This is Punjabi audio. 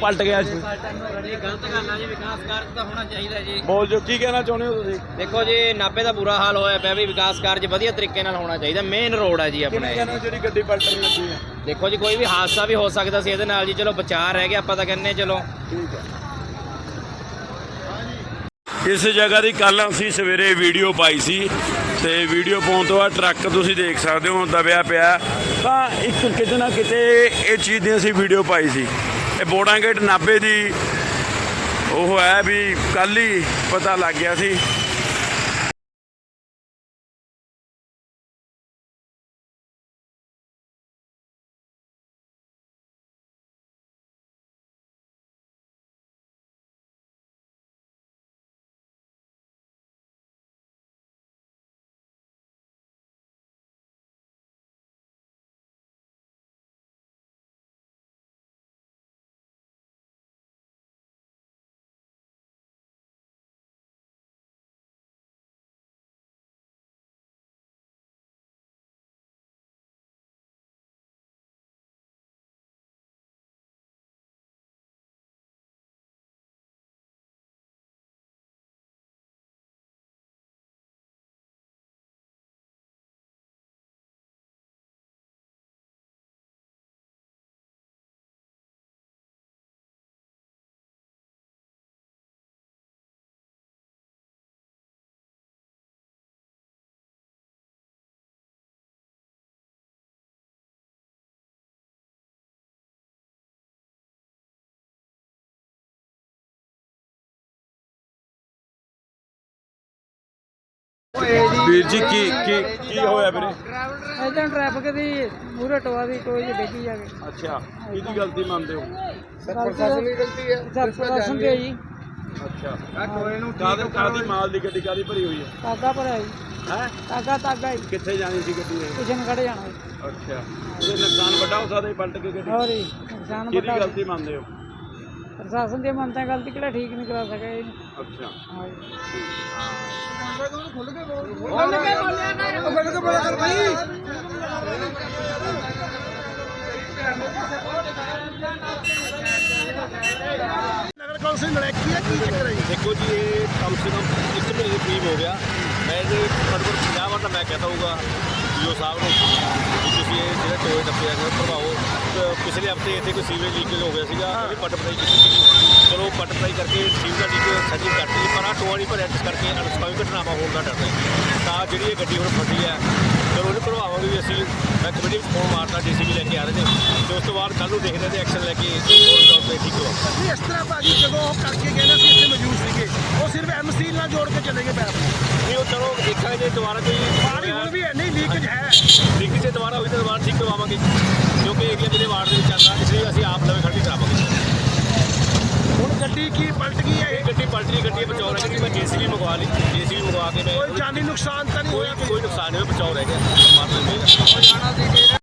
ਪਲਟ ਗਿਆ ਜੀ। ਇਹ ਗਲਤ ਗੱਲ ਆ ਜੀ ਵਿਕਾਸ ਕਾਰਜ ਤਾਂ ਹੋਣਾ ਚਾਹੀਦਾ ਜੀ ਬੋਲ ਜੋ ਕੀ ਕਹਿਣਾ ਚਾਹੁੰਦੇ ਹੋ ਤੁਸੀਂ? ਦੇਖੋ ਜੀ ਨਾਭੇ ਦਾ ਬੁਰਾ ਹਾਲ ਹੋਇਆ ਪਿਆ ਵੀ ਵਿਕਾਸ ਕਾਰਜ ਵਧੀਆ ਤਰੀਕੇ ਨਾਲ ਹੋਣਾ ਚਾਹੀਦਾ। ਮੇਨ ਰੋਡ ਹੈ ਜੀ ਆਪਣਾ ਇਹ। ਜਿਹੜੀ ਗੱਡੀ ਪਲਟਣ ਲੱਗੀ ਹੈ? ਦੇਖੋ ਜੀ ਕੋਈ ਵੀ ਹਾਦਸਾ ਵੀ ਹੋ ਸਕਦਾ ਸੀ ਇਹਦੇ ਨਾਲ ਜੀ ਚਲੋ ਬਚਾਅ ਰਹਿ ਗਿਆ ਆਪਾਂ ਤਾਂ ਕਹਿੰਨੇ ਚਲੋ। ਇਸ ਜਗ੍ਹਾ ਦੀ ਕੱਲ ਅਸੀਂ ਸਵੇਰੇ ਵੀਡੀਓ ਪਾਈ ਸੀ ਤੇ ਵੀਡੀਓ ਪਾਉਣ ਤੋਂ ਬਾਅਦ ਟਰੱਕ ਤੁਸੀਂ ਦੇਖ ਸਕਦੇ ਹੋ ਦਬਿਆ ਪਿਆ। ਤਾਂ ਇੱਕ ਕਿਤੇ ਨਾ ਕਿਤੇ ਇਹ ਚੀਜ਼ ਦੀ ਅਸੀਂ ਵੀਡੀਓ ਪਾਈ ਸੀ। ਇਹ ਬੋੜਾਂਗੇਟ ਨਾਭੇ ਦੀ। ਉਹ ਹੈ ਵੀ ਕੱਲ ਹੀ ਪਤਾ ਲੱਗ ਗਿਆ ਸੀ। ਵੀਰ ਜੀ ਕੀ ਕੀ ਕੀ ਹੋਇਆ ਵੀਰੇ? ਇਦਾਂ ਟ੍ਰੈਫਿਕ ਦੀ ਮੂਰੇ ਟੋਆ ਦੀ ਟੋਏ 'ਚ ਡਿੱਗੀ ਜਾਵੇ ਅੱਛਾ ਕਿਹਦੀ ਗਲਤੀ ਮੰਨਦੇ ਹੋ? ਪ੍ਰਸ਼ਾਸਨ ਦੀ ਗਲਤੀ ਹੈ ਸਰ ਪ੍ਰਸ਼ਾਸਨ ਦੀ ਹੈ ਜੀ। ਅੱਛਾ। ਕਾਦੇ ਕਾਦੀ ਮਾਲ ਦੀ ਗੱਡੀ ਕਾਦੀ ਭਰੀ ਹੋਈ ਹੈ ਤਾਗਾ ਭਰਿਆ ਜੀ। ਹੈ? ਤਾਗਾ ਤਾਗਾ ਜੀ। ਕਿੱਥੇ ਜਾਣੀ ਸੀ ਗੱਡੀ ਇਹ? ਕਿਸ਼ਨ ਖੜੇ ਜਾਣਾ ਜੀ। ਅੱਛਾ। ਇਹ ਨੁਕਸਾਨ ਵੱਡਾ ਹੋ ਸਕਦਾ ਪਲਟ ਕੇ ਗੱਡੀ। ਹੋਰ ਜੀ ਨੁਕਸਾਨ ਕਿਹਦੀ ਵੱਡਾ ਗਲਤੀ ਮੰਨਦੇ ਹੋ? ਪ੍ਰਸ਼ਾਸਨ ਦੀ ਮੰਨਤਾ ਗਲਤੀ ਕਿਹੜਾ ਠੀਕ ਨਹੀਂ ਕਰਾ ਸਕਿਆ ਜੀ ਅੱਛਾ। ਹਾਂ ਜੀ ਨਗਰ ਕੌਂਸਲ ਨਲੈਕੀ ਹੈ? ਕੀ ਚੱਕਰ ਹੈ ਜੀ? ਦੇਖੋ ਜੀ ਇਹ ਕਮ ਸੇ ਕਮ ਇੱਕ ਮਹੀਨੇ ਦੇ ਕਰੀਬ ਹੋ ਗਿਆ। ਮੈਂ ਜੇ ਘੱਟੋ ਘੱਟ 50 ਵਾਰ ਤਾਂ ਮੈਂ ਕਹਤਾ ਹੋਊਗਾ ਜੀਓ ਸਾਹਿਬ ਨੂੰ ਕਿ ਤੁਸੀਂ ਇਹ ਜਿਹੜਾ ਟੋਏ ਟੱਪੇ ਆ ਜਿਹੜੇ ਭਰਵਾਓ। ਤੇ ਪਿਛਲੇ ਹਫ਼ਤੇ ਇੱਥੇ ਕੋਈ ਸੀਵੇਜ ਲੀਕੇਜ ਹੋ ਗਿਆ ਸੀਗਾ ਉਹਦੀ ਪੱਟ ਪਟਾਈ ਕੀਤੀ ਸੀਗੀ। ਚਲੋ ਪੱਟ ਪਟਾਈ ਕਰਕੇ ਸੀਵ ਦਾ ਲੀਕ ਸੱਜੀ ਕਰਤੀ ਪਰ ਆ ਟੋਆ ਨਹੀਂ ਭਰਿਆ ਇਸ ਕਰਕੇ ਅਨਸਕਾਮੀ ਘਟਨਾਵਾਂ ਹੋਣ ਦਾ ਡਰ ਹੈ। ਤਾਂ ਜਿਹੜੀ ਇਹ ਗੱਡੀ ਹੁਣ ਫਸੀ ਹੈ ਚਲੋ ਉਹਨੂੰ ਭਰਵਾਵਾਂਗੇ ਵੀ ਅਸੀਂ। ਮੈਂ ਕਮੇਟੀ ਨੂੰ ਫੋਨ ਮਾਰਤਾ ਜੀਸੀਬੀ ਲੈ ਕੇ ਆ ਰਹੇ ਨੇ। ਤੇ ਉਸ ਤੋਂ ਬਾਅਦ ਕੱਲ ਨੂੰ ਦੇਖਦੇ ਤੇ ਐਕਸ਼ਨ ਲੈ ਕੇ ਹੋਰ ਤੌਰ ਤੇ ਠੀਕ ਕਰਵਾਵਾਂਗੇ ਨਹੀਂ ਇਸ ਤਰ੍ਹਾਂ ਭਾਜੀ ਜਦੋਂ ਉਹ ਕਰਕੇ ਗਏ ਨਾ ਅਸੀਂ ਇੱਥੇ ਮੌਜੂਦ ਸੀਗੇ ਉਹ ਸਿਰਫ ਐਮਸੀ ਨਾਲ ਜੋੜ ਕੇ ਚਲੇ ਗਏ ਪੈਪ ਨਹੀਂ ਉਹ ਚਲੋ ਜੇ ਦੁਬਾਰਾ ਕੋਈ ਪਾਣੀ ਹੁਣ ਵੀ ਹੈ ਨਹੀਂ ਲੀਕੇਜ ਹੈ। ਦਿੱਕਤ ਜੇ ਦੁਬਾਰਾ ਹੋਈ ਤਾਂ ਦੁਬਾਰਾ ਠੀਕ ਕਰਵਾਵਾਂਗੇ ਕਿਉਂਕਿ ਏਰੀਆ ਮੇਰੇ ਵਾਰਡ ਦੇ ਵਿੱਚ ਆਉਂਦਾ ਇਸ ਲਈ ਅਸੀਂ ਆਪ ਲਵੇ ਖੜੀ ਕਰਾਵਾਂਗੇ। ਹੁਣ ਗੱਡੀ ਕੀ ਪਲਟ ਗਈ ਹੈ ਇਹ? ਗੱਡੀ ਪਲਟਰੀ ਗੱਡੀ ਬਚਾਓ ਰਹਿ ਗਈ ਮੈਂ ਜੀਸੀਬੀ ਮੰਗਵਾ ਲਈ ਜੀਸੀਬੀ ਮੰਗਵਾ ਕੇ ਮੈਂ ਕੋਈ ਜਾਨੀ ਨੁਕਸਾਨ ਤਾਂ ਨਹੀਂ ਹੋਇਆ ਕੋਈ ਨੁਕਸਾਨ ਨਹੀਂ ਹੋਇਆ ਬਚਾਓ ਰਹਿ ਗਿਆ। ਮਾਰ ਲੈਂਦੇ